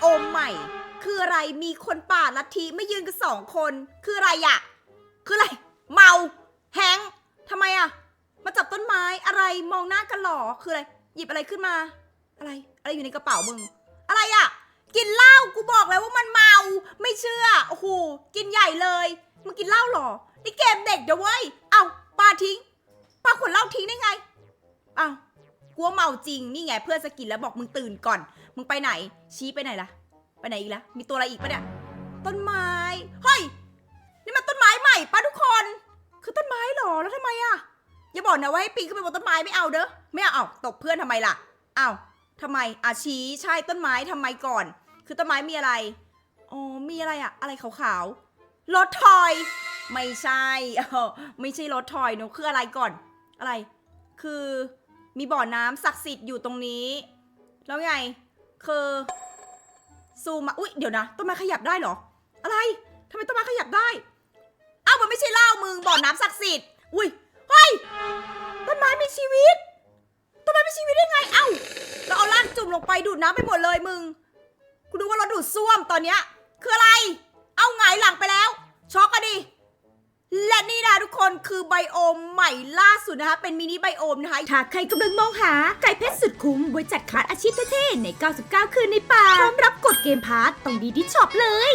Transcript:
โอมใหม่ คืออะไรมีคนป่าลัทธิไม่ยืนกันสองคน คืออะไรอะคืออะไร เมา แฮงค์ทำไมอะมาจับต้นไม้อะไรมองหน้ากันหรอคืออะไร หยิบอะไรขึ้นมา อะไร อะไรอยู่ในกระเป๋ามึง อะไรอะกินเหล้ากูบอกแล้วว่ามันเมา ไม่เชื่อโอ้โหกินใหญ่เลยมึงกินเหล้าหรอนี่เกมเด็กเด้อเว้ยเอาปาทิ้งปาขวดเหล้าทิ้งได้ไงเอ้า กลัวเมาจริง นี่ไงเพื่อนสกินแล้วบอกมึงตื่นก่อน มึงไปไหน ชี้ไปไหนล่ะ ไปไหนอีกล่ะ มีตัวอะไรอีกปะเนี่ย ต้นไม้ เฮ้ย นี่มันต้นไม้ใหม่ปะทุกคน คือต้นไม้หรอ แล้วทำไมอะอย่าบอกนะว่าให้ปีนขึ้นไปบนต้นไม้ไม่เอาเด้อ ไม่เอาเอาตกเพื่อนทำไมล่ะอ้าวทำไมอาชี้ใช่ต้นไม้ทำไมก่อน คือต้นไม้มีอะไร อ๋อ มีอะไรอะอะไรขาวๆ รถทอย ไม่ใช่ ไม่ใช่รถทอยหนูคืออะไรก่อน อะไร คือ มีบ่อน้ำศักดิ์สิทธิ์อยู่ตรงนี้ แล้วไง คือซูมมาอุ๊ย เดี๋ยวนะ ต้นไม้ขยับได้เหรอ อะไรทำไมต้นไม้ขยับได้ เอ้ามันไม่ใช่เหล้ามึง บ่อน้ำศักดิ์สิทธิ์ อุ้ย เฮ้ย ต้นไม้มีชีวิต ต้นไม้มีชีวิตได้ไง เอ้า เราเอาล่างจุ่มลงไปดูดน้ำไปหมดเลยมึง กูดูว่ารถดูดซ่วมตอนเนี้ย คืออะไร เอาหงายหลังไปแล้ว ช็อกอะดิ และนี่นะทุก คนคือไบโอมใหม่ล่าสุดนะคะ เป็นมินิไบโอมนะคะถ้าใครกำลังมองหาไก่เพชรสุดคุ้มไว้จัดคัดอาชีพเท่ๆใน 99 คืนในป่าพร้อมรับกดเกมพาร์ตต้องดีที่ช็อปเลย